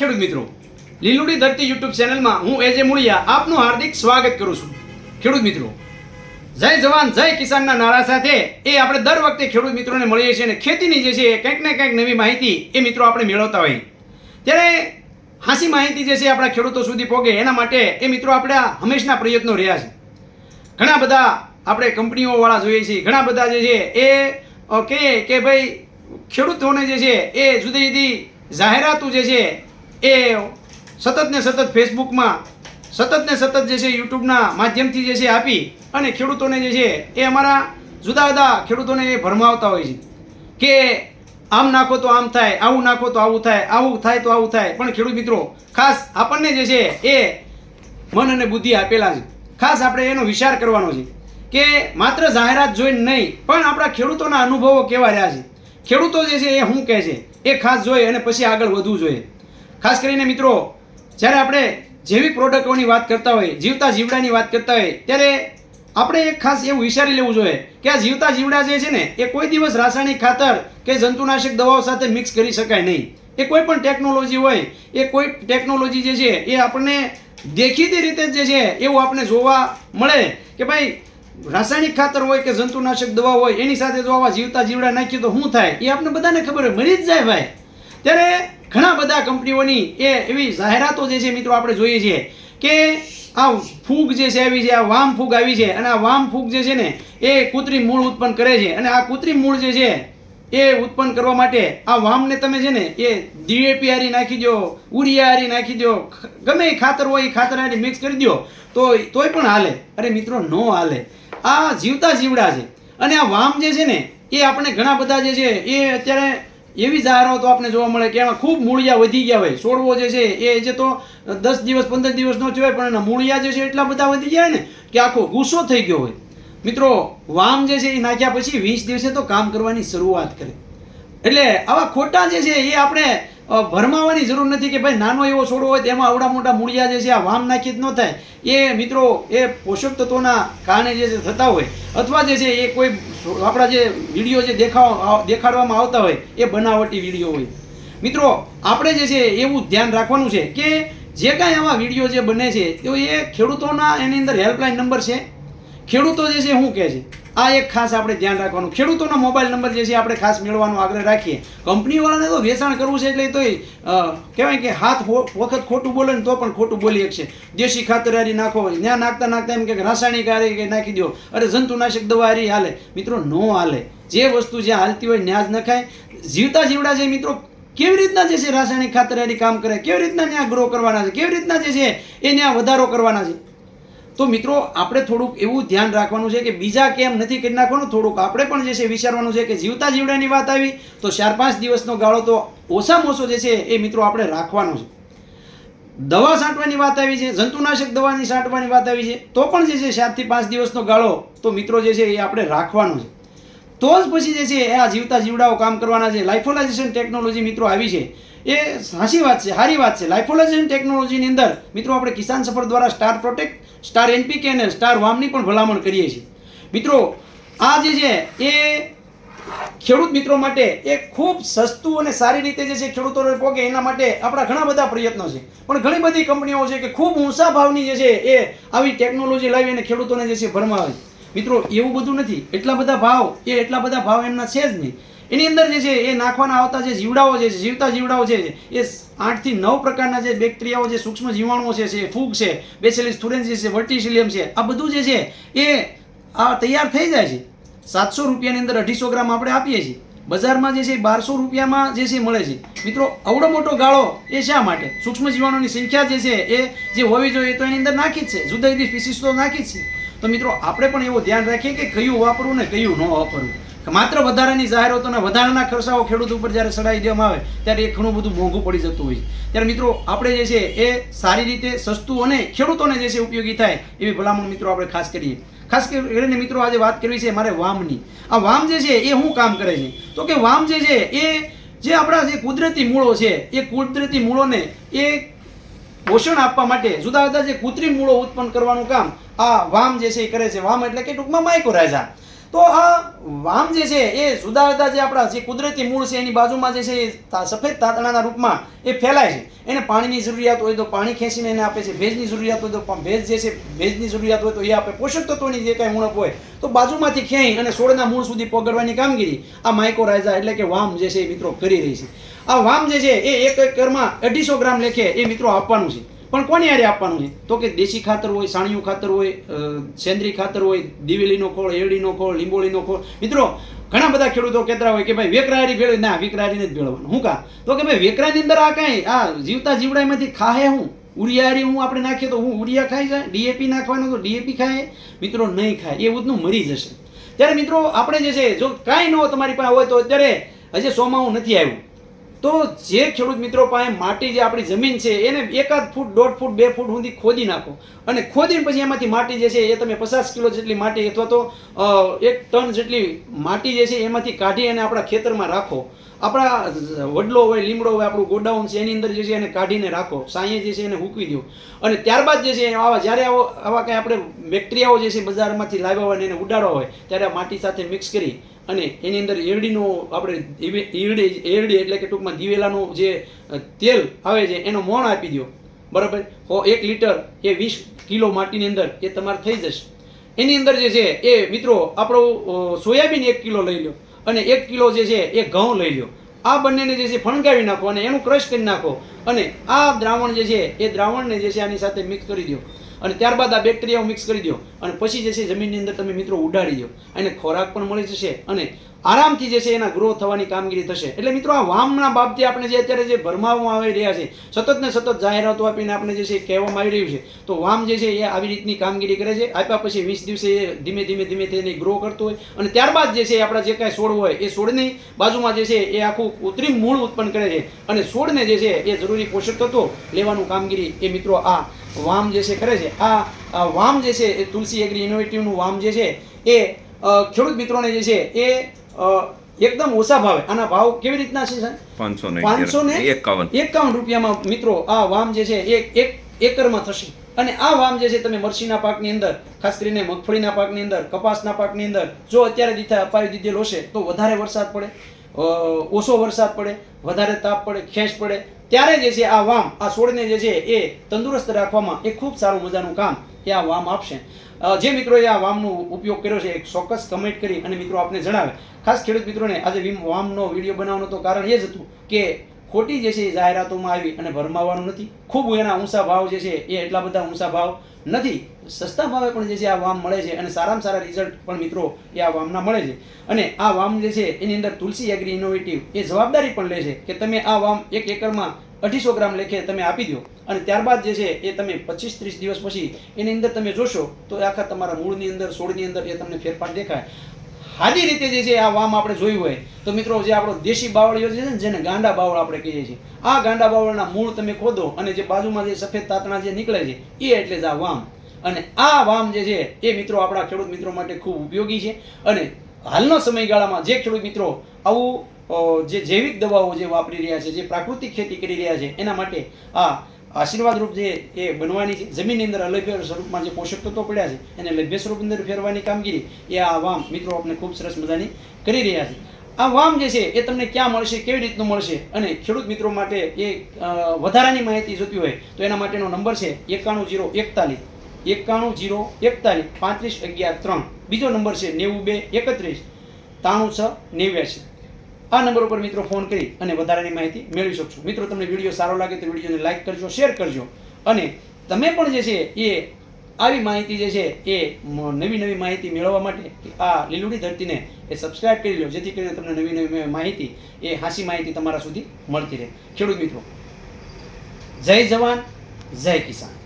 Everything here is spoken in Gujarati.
ખેડૂત મિત્રો, લીલુડી ધરતી યુટ્યુબ ચેનલમાં હું એજે મુળિયા આપનું હાર્દિક સ્વાગત કરું છું. ખેડૂત મિત્રો, જય જવાન, જય કિસાનના નારા સાથે એ આપણે દર વખતે ખેડૂત મિત્રોને મળીએ છીએ અને ખેતીની જે છે એ કંઈક ને કંઈક નવી માહિતી એ મિત્રો આપણે મેળવતા હોય ત્યારે હાસી માહિતી જે છે આપણા ખેડૂતો સુધી પહોંચે એના માટે એ મિત્રો આપણા હંમેશના પ્રયત્નો રહ્યા છે. ઘણા બધા આપણે કંપનીઓવાળા જોઈએ છીએ, ઘણા બધા જે છે એ કહે કે ભાઈ ખેડૂતોને જે છે એ જુદી જુદી જાહેરાતો જે છે એ સતત ને સતત ફેસબુકમાં સતત ને સતત જે છે યુટ્યુબના માધ્યમથી જે છે આપી અને ખેડૂતોને જે છે એ અમારા જુદા જુદા ખેડૂતોને એ ભરમાવતા હોય છે કે આમ નાખો તો આમ થાય, આવું નાખો તો આવું થાય આવું થાય તો આવું થાય. પણ ખેડૂત મિત્રો, ખાસ આપણને જે છે એ મન અને બુદ્ધિ આપેલા છે. ખાસ આપણે એનો વિચાર કરવાનો છે કે માત્ર જાહેરાત જોઈને નહીં, પણ આપણા ખેડૂતોના અનુભવો કેવા રહ્યા છે? ખેડૂતો જે છે એ શું કહે છે? એ ખાસ જોઈએ અને પછી આગળ વધવું જોઈએ. ખાસ કરીને મિત્રો, જ્યારે આપણે જૈવિક પ્રોડક્ટોની વાત કરતા હોય જીવતા જીવડાની વાત કરતા હોય ત્યારે આપણે એક ખાસ એવું વિચારી લેવું જોઈએ કે આ જીવતા જીવડા જે છે ને, એ કોઈ દિવસ રાસાયણિક ખાતર કે જંતુનાશક દવાઓ સાથે મિક્સ કરી શકાય નહીં. એ કોઈ પણ ટેકનોલોજી હોય, એ કોઈ ટેકનોલોજી જે છે, એ આપણને દેખીતી રીતે જે છે, એવું આપણે જોવા મળે કે ભાઈ, રાસાયણિક ખાતર હોય કે જંતુનાશક દવા હોય, એની સાથે જો આવા જીવતા જીવડા નાખીએ તો શું થાય? એ આપણે બધાને ખબર હોય. મરી જ જાય ભાઈ. ત્યારે ઘણા બધા કંપનીઓની એ એવી જાહેરાતો જે છે મિત્રો આપણે જોઈએ છીએ કે આ ફૂગ જે છે આવી છે, આ વામ ફૂગ આવી છે અને આ વામ ફૂગ જે છે ને એ કૃત્રિમ મૂળ ઉત્પન્ન કરે છે અને આ કૃત્રિમ મૂળ જે છે એ ઉત્પન્ન કરવા માટે આ વામને તમે છે ને એ ડીએપી હારી નાખી દો ઉરિયા હારી નાખી દો, ગમે એ ખાતર હોય એ ખાતર હારી મિક્સ કરી દો, તો તોય પણ હાલે. અરે મિત્રો, નો હાલે. આ જીવતા જીવડા છે. અને આ વામ જે છે ને એ આપણે ઘણા બધા જે છે એ અત્યારે એવી જાહેરાતો આપણે જોવા મળે કે એમાં ખૂબ મૂળિયા વધી ગયા હોય. છોડવો જે છે, એ જે તો દસ દિવસ, પંદર દિવસનો થયો હોય, પણ એના મૂળિયા જે છે, એટલા બધા વધી ગયા ને, કે આખો ગુસ્સો થઈ ગયો હોય. મિત્રો, વામ જે છે, એ નાખ્યા પછી વીસ દિવસે તો કામ કરવાની શરૂઆત કરે. એટલે આવા ખોટા જે છે, એ આપણે ભરમાવાની જરૂર નથી કે ભાઈ નાનો એવો છોડવો હોય તેમાં આવડા મોટા મૂળિયા જે છે આ વામ નાખી જ ન થાય. એ મિત્રો, એ પોષક તત્વોના કારણે જે છે થતા હોય અથવા જે છે એ કોઈ આપણા જે વીડિયો જે દેખાવ દેખાડવામાં આવતા હોય, એ બનાવટી વીડિયો હોય. મિત્રો, આપણે જે છે એવું ધ્યાન રાખવાનું છે કે જે કાંઈ આવા વીડિયો જે બને છે, તો એ ખેડૂતોના એની અંદર હેલ્પલાઇન નંબર છે. ખેડૂતો જે છે શું કહે છે? આ એક ખાસ આપણે ધ્યાન રાખવાનું. ખેડૂતોનો મોબાઈલ નંબર જે છે આપણે ખાસ મેળવવાનો આગ્રહ રાખીએ. કંપનીવાળાને તો વેચાણ કરવું છે એટલે તોય કહેવાય કે હાથ વખત ખોટું બોલે ને તો પણ ખોટું બોલી શકશે. દેશી ખાતર હારી નાખો ત્યાં નાખતા નાખતા એમ કે રાસાયણિક હારી કે નાખી દો. અરે જંતુનાશક દવા હારી હાલે. મિત્રો, નો હાલે. જે વસ્તુ જ્યાં હાલતી હોય ત્યાં જ નખાય. જીવતા જીવડા છે મિત્રો, કેવી રીતના જે છે રાસાયણિક ખાતર હારી કામ કરે? કેવી રીતના ત્યાં ગ્રો કરવાના છે? કેવી રીતના જે છે એ ત્યાં વધારો કરવાના છે? તો મિત્રો, આપણે થોડુંક એવું ધ્યાન રાખવાનું છે કે બીજા કેમ નથી કરી નાખવાનું, થોડુંક આપણે પણ જે છે વિચારવાનું છે કે જીવતા જીવડાની વાત આવી, તો ચાર પાંચ દિવસનો ગાળો તો ઓછામાં ઓછો જે છે એ મિત્રો આપણે રાખવાનો છે. દવા છાંટવાની વાત આવી છે, જંતુનાશક દવાની છાંટવાની વાત આવી છે, તો પણ જે છે ચારથી પાંચ દિવસનો ગાળો તો મિત્રો જે છે એ આપણે રાખવાનો છે. તો જ પછી જે છે એ આ જીવતા જીવડાઓ કામ કરવાના છે. લાઇફોલાઇઝેશન ટેકનોલોજી મિત્રો આવી છે. એ સાચી વાત છે, સારી વાત છે. લાઇફોલાઇઝેશન ટેકનોલોજીની અંદર, મિત્રો, આપણે કિસાન સફર દ્વારા સ્ટાર પ્રોટેક્ટ સ્ટાર એનપીકે અને સ્ટાર વામની પણ ભલામણ કરીએ છીએ. મિત્રો, આ જે છે, એ ખેડૂત મિત્રો માટે એ ખૂબ સસ્તું અને સારી રીતે જે છે ખેડૂતોને પોગે એના માટે આપણા ઘણા બધા પ્રયત્નો છે. પણ ઘણી બધી કંપનીઓ છે કે ખૂબ ઊંચા ભાવની જે છે, એ આવી ટેકનોલોજી લાવી અને ખેડૂતોને જે છે ભરમાવે મિત્રો, એવું બધું નથી. એટલા બધા ભાવ, એ એટલા બધા ભાવ એમના છે જ નહીં. એની અંદર જે છે, એ નાખવાના આવતા જે જીવડાઓ જે છે જીવતા જીવડાઓ છે, એ આઠથી નવ પ્રકારના જે બેક્ટેરિયાઓ જે સૂક્ષ્મ જીવાણુઓ છે છે, ફૂગ છે બેસેલિસ થુરેન્સિસ છે, વર્ટિસિલિયમ છે, આ બધું જે છે, એ આ તૈયાર થઈ જાય છે. સાતસો રૂપિયાની અંદર અઢીસો ગ્રામ આપણે આપીએ છીએ. બજારમાં જે છે બારસો રૂપિયામાં જે છે, મળે છે. મિત્રો અવડો મોટો ગાળો એ શા માટે? સૂક્ષ્મ જીવાણુની સંખ્યા જે છે, એ જે હોવી જોઈએ તો એની અંદર નાખી જ છે. જુદા જુદી સ્પીસીસ તો નાખી જ છે. તો મિત્રો, આપણે પણ એવું ધ્યાન રાખીએ કે કયું વાપરવું ને કયું ન વાપરવું. માત્ર વધારાની જાહેરાતોના વધારાના ખર્ચાઓ ખેડૂત ઉપર જ્યારે ચડાવી દેવામાં આવે, ત્યારે એ ઘણું બધું મોંઘું પડી જતું હોય છે. ત્યારે મિત્રો, આપણે જે છે એ સારી રીતે સસ્તું અને ખેડૂતોને જે છે ઉપયોગી થાય એવી ભલામણ મિત્રો આપણે ખાસ કરીએ. ખાસ કરીને મિત્રો, આજે વાત કરવી છે મારે વામની. આ વામ જે છે એ શું કામ કરે છે? તો કે વામ જે છે એ જે આપણા જે કુદરતી મૂળો છે, એ કુદરતી મૂળોને એ પોષણ આપવા માટે જુદા જુદા જે કૃત્રિમ મૂળો ઉત્પન્ન કરવાનું કામ આ વામ જે છે એ કરે છે. વામ એટલે કે ટૂંકમાં માઇક્રોરાઇઝા તો આ વામ જે છે એ જુદા જે આપણા જે કુદરતી મૂળ છે એની બાજુમાં જે છે એ સફેદ તાતણાના રૂપમાં એ ફેલાય છે. એને પાણીની જરૂરિયાત હોય તો પાણી ખેંચીને એને આપે છે. ભેજની જરૂરિયાત હોય તો ભેજ જે છે ભેજની જરૂરિયાત હોય તો એ આપે. પોષક તત્વોની જે કાંઈ ઉણપ હોય તો બાજુમાંથી ખેંચી અને છોડના મૂળ સુધી પગડવાની કામગીરી આ માઇકોરાઇઝા એટલે કે વામ જે છે એ મિત્રો કરી રહી છે. આ વામ જે છે એ એક એકરમાં અઢીસો ગ્રામ લેખે એ મિત્રો આપવાનું છે. પણ કોની હારે આપવાનું? છે તો કે દેશી ખાતર હોય, સાણિયું ખાતર હોય સેન્દ્રી ખાતર હોય, દિવેલીનો ખોળ, એરડીનો ખોળ, લીંબોળીનો ખોળ. મિત્રો, ઘણા બધા ખેડૂતો કહેતા હોય કે ભાઈ વેકરારી ભેળવી. ના વેકરારીને જ ભેળવાનું હું કા? તો કે ભાઈ વેકરાની અંદર આ કાંઈ? આ જીવતા જીવડામાંથી ખાહે હું? ઉરિયારી હું આપણે નાખીએ તો હું ઉરિયા ખાઈ જાય? ડીએપી નાખવાનું તો ડીએપી ખાય? મિત્રો, નહીં ખાય. એ ઉદનું મરી જશે. ત્યારે મિત્રો, આપણે જે છે, જો કાંઈ ન તમારી પાસે હોય તો અત્યારે હજી સોમાવું નથી આવ્યું. તો જે ખેડૂત મિત્રો પાસે માટી જે આપણી જમીન છે, એને એકાદ ફૂટ, દોઢ ફૂટ, બે ફૂટ સુધી ખોદી નાખો. અને ખોદીને પછી એમાંથી માટી જે છે, એ તમે પચાસ કિલો જેટલી માટી અથવા તો એક ટન જેટલી માટી જે છે, એમાંથી કાઢી અને આપણા ખેતરમાં રાખો. આપણા વડલો હોય, લીમડો હોય, આપણું ગોડાઉન છે, એની અંદર જે છે, એને કાઢીને રાખો. સાંયે જે છે, એને હૂકવી દો. અને ત્યારબાદ જે છે, આવા જ્યારે આવો, આવા કંઈ આપણે બેક્ટેરિયાઓ જે છે, બજારમાંથી લાવ્યા હોય અને એને ઉડાડવા હોય, ત્યારે આ માટી સાથે મિક્સ કરી અને એની અંદર એરડીનો આપણે એરડી એરડી એટલે કે ટૂંકમાં દિવેલાનું જે તેલ આવે છે, એનો મોણ આપી દો બરાબર? હો, એક લીટર એ વીસ કિલો માટીની અંદર એ તમારે થઈ જશે. એની અંદર જે છે, એ મિત્રો આપણો સોયાબીન એક કિલો લઈ લો અને એક કિલો જે છે, એ ઘઉં લઈ લો આ બંનેને જે છે, ફણગાવી નાખો અને એનું ક્રશ કરી નાખો. અને આ દ્રાવણ જે છે, એ દ્રાવણને જે છે, આની સાથે મિક્સ કરી દો અને ત્યારબાદ આ બેક્ટેરિયાઓ મિક્સ કરી દો અને પછી જે છે જમીનની અંદર તમે મિત્રો ઉડાડી દો. અને ખોરાક પણ મળી જશે અને આરામથી જે છે એના ગ્રો થવાની કામગીરી થશે એટલે મિત્રો આ વામના બાબતે આપણે જે અત્યારે જે ભરમાવવામાં આવી રહ્યા છે સતત ને સતત જાહેરાતો આપીને આપણે જે છે કહેવામાં આવી રહ્યું છે તો વામ જે છે એ આવી રીતની કામગીરી કરે છે આપ્યા પછી વીસ દિવસે ધીમે ધીમે ધીમે તેને ગ્રો કરતો હોય અને ત્યારબાદ જે છે આપણા જે કાંઈ છોડ હોય એ છોડની બાજુમાં જે છે એ આખું કૃત્રિમ મૂળ ઉત્પન્ન કરે છે અને છોડને જે છે એ જરૂરી પોષક તત્વો લેવાનું કામગીરી એ મિત્રો આ વામ જે છે કરે છે આ વામ જે છે એ તુલસી એગ્રી ઇનોવેટિવનું વામ જે છે એ ખેડૂત મિત્રોને જે છે એ એકદમ ઓછા ભાવે. આના ભાવ કેવી રીતના છે સાહેબ? પાંચસો ને પાંચસો ને એકાવન. એકાવન રૂપિયામાં મિત્રો આ વામ જે છે એ એક એકરમાં થશે. અને આ વામ જે છે તમે મરસીના પાકની અંદર ખાસ કરીને મગફળીના પાકની અંદર કપાસના પાકની અંદર જો અત્યારે દીધા અપાવી દીધેલો છે તો વધારે વરસાદ પડે ઓછો વરસાદ પડે વધારે તાપ પડે ખેંચ પડે ત્યારે જે છે આ વામ, આ છોડને જે છે એ તંદુરસ્ત રાખવામાં એ ખૂબ સારું મજાનું કામ એ આ વામ આપશે. જે મિત્રોએ આ વામનો ઉપયોગ કર્યો છે, એક ચોક્કસ કમેન્ટ કરી અને મિત્રો આપને જણાવે. ખાસ ખેડૂત મિત્રોને આજે વીમ, વામનો વીડિયો બનાવવાનો તો કારણ એ જ હતું કે ખોટી જે છે એ જાહેરાતોમાં આવી અને ભરમાવાનું નથી. ખૂબ એના ઊંચા ભાવ જે છે એ એટલા બધા ઊંચા ભાવ નથી. સસ્તા ભાવે પણ જે છે આ વામ મળે છે અને સારામાં સારા રિઝલ્ટ પણ મિત્રો એ આ વામના મળે છે. અને આ વામ જે છે એની અંદર તુલસી એગ્રી ઇનોવેટિવ એ જવાબદારી પણ લે છે કે તમે આ વામ એક એકરમાં અઢીસો ગ્રામ લેખે તમે આપી દો. અને ત્યારબાદ જે છે એ તમે પચીસ ત્રીસ દિવસ પછી એની અંદર તમે જોશો તો આખા તમારા મૂળની અંદર છોડની અંદર એ તમને ફેરફાર દેખાય. સાદી રીતે જે છે આ વામ આપણે જોયું હોય, તો મિત્રો જે આપણો દેશી બાવળીઓ છે ને, જેને ગાંડા બાવળ આપણે કહીએ છીએ, આ ગાંડા બાવળના મૂળ તમે ખોદો અને જે બાજુમાં જે સફેદ તાતણા જે નીકળે છે, એ એટલે જ આ વામ. અને આ વામ જે છે, એ મિત્રો આપણા ખેડૂત મિત્રો માટે ખૂબ ઉપયોગી છે. અને હાલના સમયગાળામાં જે ખેડૂત મિત્રો આવું જે જૈવિક દવાઓ જે વાપરી રહ્યા છે, જે પ્રાકૃતિક ખેતી કરી રહ્યા છે, એના માટે આ આશીર્વાદ રૂપ જે એ બનવાની છે, જમીનની અંદર અલભ્ય સ્વરૂપમાં જે પોષક તત્વો પડ્યા છે, એને લભ્ય સ્વરૂપ અંદર ફેરવાની કામગીરી, એ આ વામ મિત્રો આપણે ખૂબ સરસ મજાની કરી રહ્યા છે. આ વામ જે છે, એ તમને ક્યાં મળશે, કેવી રીતનું મળશે અને ખેડૂત મિત્રો માટે એ વધારાની માહિતી જોતી હોય, તો એના માટેનો નંબર છે એકાણું જીરો એકતાલીસ. એકાણું જીરો એકતાલીસ પાંત્રીસ અગિયાર ત્રણ. બીજો નંબર છે નેવું બે એકત્રીસ. ત્રાણું છ નેવ્યાસી આ નંબર ઉપર મિત્રો ફોન કરી અને વધારાની માહિતી મેળવી શકશો. મિત્રો, તમને વીડિયો સારો લાગે તો વિડીયોને લાઈક કરજો, શેર કરજો. અને તમે પણ જે છે એ આવી માહિતી જે છે એ નવી નવી માહિતી મેળવવા માટે આ લીલુડી ધરતીને એ સબસ્ક્રાઇબ કરી લો, જેથી કરીને તમને નવી નવી માહિતી, એ હાસી માહિતી તમારા સુધી મળતી રહે. ખેડૂત મિત્રો, જય જવાન, જય કિસાન.